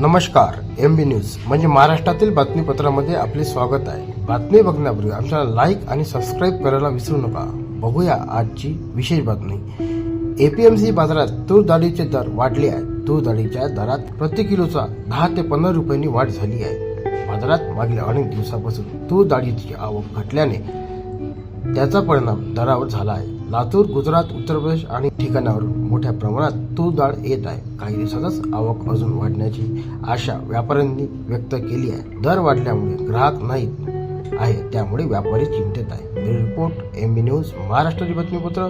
नमस्कार एम बी न्यूज म्हणजे महाराष्ट्रातील बातमीपत्रामध्ये आपले स्वागत आहे. बातमी बघण्यापूर्वी आमच्या लाईक आणि सबस्क्राईब करायला विसरू नका. बघूया आजची विशेष बातमी. एपीएमसी बाजारात तूर डाळीचे दर वाढले आहेत. तूर डाळीच्या दरात प्रति किलोचा दहा ते पंधरा रुपयांनी वाढ झाली आहे. बाजारात मागील अनेक दिवसापासून तूर डाळीची आवक घटल्याने त्याचा परिणाम दरावर झाला आहे. लातूर गुजरात उत्तर प्रदेश आणि ठिकाणावर मोठ्या प्रमाणात तूर डाळ येत आहे. काही दिवसातच आवक अजून वाढण्याची आशा व्यापाऱ्यांनी व्यक्त केली आहे. दर वाढल्यामुळे ग्राहक नाहीत आहे त्यामुळे व्यापारी चिंतेत आहे रिपोर्ट एम बी न्यूज महाराष्ट्राची बातमीपत्र.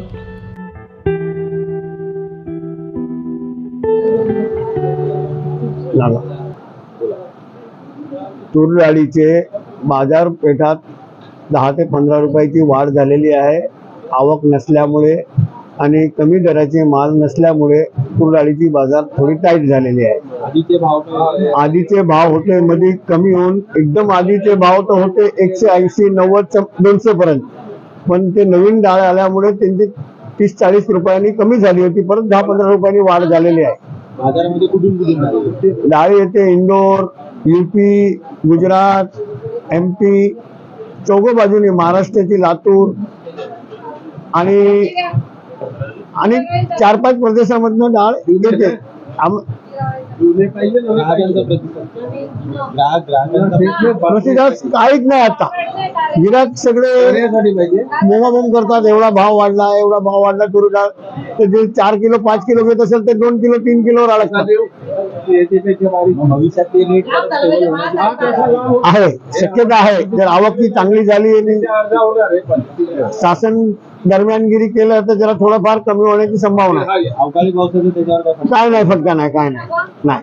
तूर डाळीचे बाजारपेठात दहा ते पंधरा रुपयाची वाढ झालेली आहे. आवक नसल्यामुळे आणि कमी दराचे माल नसल्यामुळे तूर डाळीची बाजार थोडी टाईट झालेली आहे. आधीचे भाव काय आधीचे भाव होते मध्ये कमी होऊन एकदम आधीचे भाव तर होते एकशे ऐंशी नव्वद दोनशे पर्यंत. पण ते नवीन डाळ आल्यामुळे त्यांची तीस चाळीस रुपयांनी कमी झाली होती परत दहा पंधरा रुपयांनी वाढ झालेली आहे. बाजारामध्ये कुठून कुठून डाळी येते? Indore UP Gujarat M P चौघ बाजूने महाराष्ट्राची लातूर आणि आणि चार पाच प्रदेशामधनं डाळ येते. प्रतिसाद काहीच नाही आता. गिराक सगळे बोंबाबोंब करतात. एवढा भाव वाढला एवढा भाव वाढला तुरी डाळ तर जे चार किलो पाच किलो घेत असेल तर दोन किलो तीन किलोवर अडकतात आहे. शक्यता आहे. जर आवक ती चांगली झाली आणि शासन दरम्यानगिरी केलं तर जरा थोडंफार कमी होण्याची संभावना आहे. काय काय नाही फटका नाही काय नाही. नाही.